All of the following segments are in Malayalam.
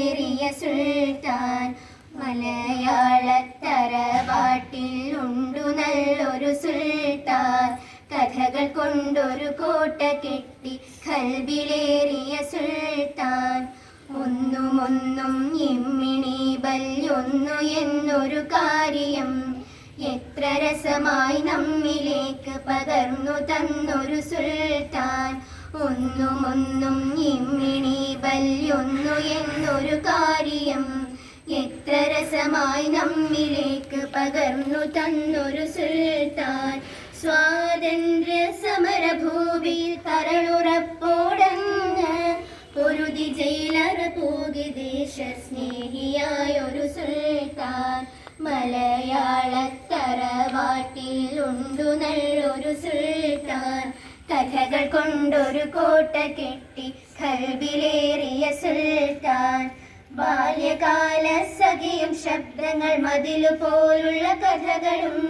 ഏറിയ സുൽത്താൻ മലയാളത്തറവാട്ടിൽ ഉണ്ടു നല്ലൊരു സുൽത്താൻ. കഥകൾ കൊണ്ടൊരു കോട്ട കെട്ടി കൽവിലേറിയ സുൽത്താൻ. ഒന്നുമൊന്നും ഇമ്മിണി ബല്യൊന്നു എന്നൊരു കാര്യം. എത്ര രസമായി നമ്മിലേക്ക് പകർന്നു തന്നൊരു സുൽത്താൻ. ഒന്നുമൊന്നും ഇമ്മിണി വല്യൊന്നു എന്നൊരു കാര്യം. എത്ര രസമായി നമ്മിലേക്ക് പകർന്നു തന്നൊരു സുൽത്താൻ. സ്വാതന്ത്ര്യ സമരഭൂമിയിൽ തരളുറപ്പോടങ്ങ് പൊരുതി ജയിലറ പോകി ദേശ സ്നേഹിയായൊരു സുൽത്താൻ. മലയാളത്തറവാട്ടിൽ ഉണ്ടു നല്ലൊരു സുൽത്താൻ. കഥകൾ കൊണ്ടൊരു കോട്ട കെട്ടി കൽവിലേറിയ സുൽത്താൻ. ബാല്യകാല സഖിയും ശബ്ദങ്ങൾ മതിലു പോലുള്ള കഥകളും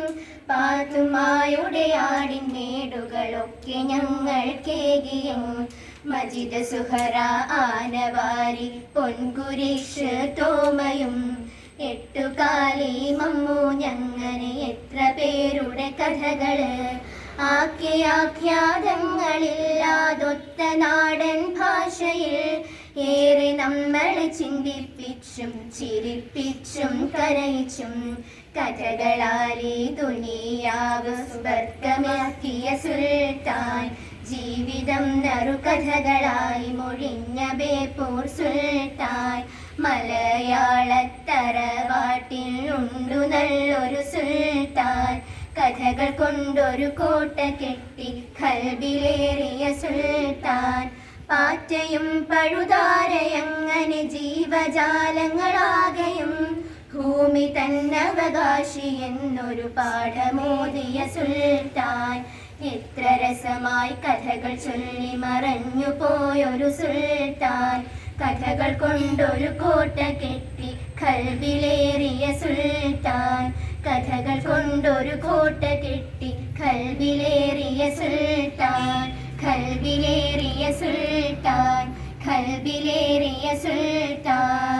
പാത്തുമായുടെ ആടിൻ മേടുകളൊക്കെ ഞങ്ങൾ കേകിയും. മജിദ സുഹറ ആനവാരി പൊൻകുരിശ് തോമയും. എട്ടുകാലി മമ്മു ഞങ്ങനെ എത്ര പേരുടെ കഥകൾ. ആഖ്യാഖ്യാതങ്ങളില്ലാതൊത്ത നാടൻ ഭാഷയിൽ ഏറെ നമ്മളെ ചിന്തിപ്പിച്ചും ചിരിപ്പിച്ചും കരയിച്ചും കഥകളാലി ദുനിയാവ് സുൽത്താൻ ജീവിതം നറുകഥകളായി മൊഴിഞ്ഞ ബേപ്പൂർ സുൽത്താൻ മലയാളത്തറവാട്ടിൽ ഉണ്ടു നല്ലൊരു സുൽത്താൻ കഥകൾ കൊണ്ടൊരു കോട്ട കെട്ടി കൽബിലേറിയ സുൽത്താൻ. പാറ്റയും പഴുതാരയങ്ങനെ ജീവജാലങ്ങളാകയും ഭൂമി തന്നവകാശി എന്നൊരു പാഠമോതിയ സുൽത്താൻ. എത്ര രസമായി കഥകൾ ചൊല്ലി മറഞ്ഞു പോയൊരു സുൽത്താൻ. കഥകൾ കൊണ്ടൊരു കോട്ട കെട്ടി കഥകൾ കൊണ്ടൊരു കോട്ട കെട്ടി കൽവിലേറിയ സുൽത്താൻ കൽവിലേറിയ സുൽത്താൻ കൽവിലേറിയ സുൽത്താൻ.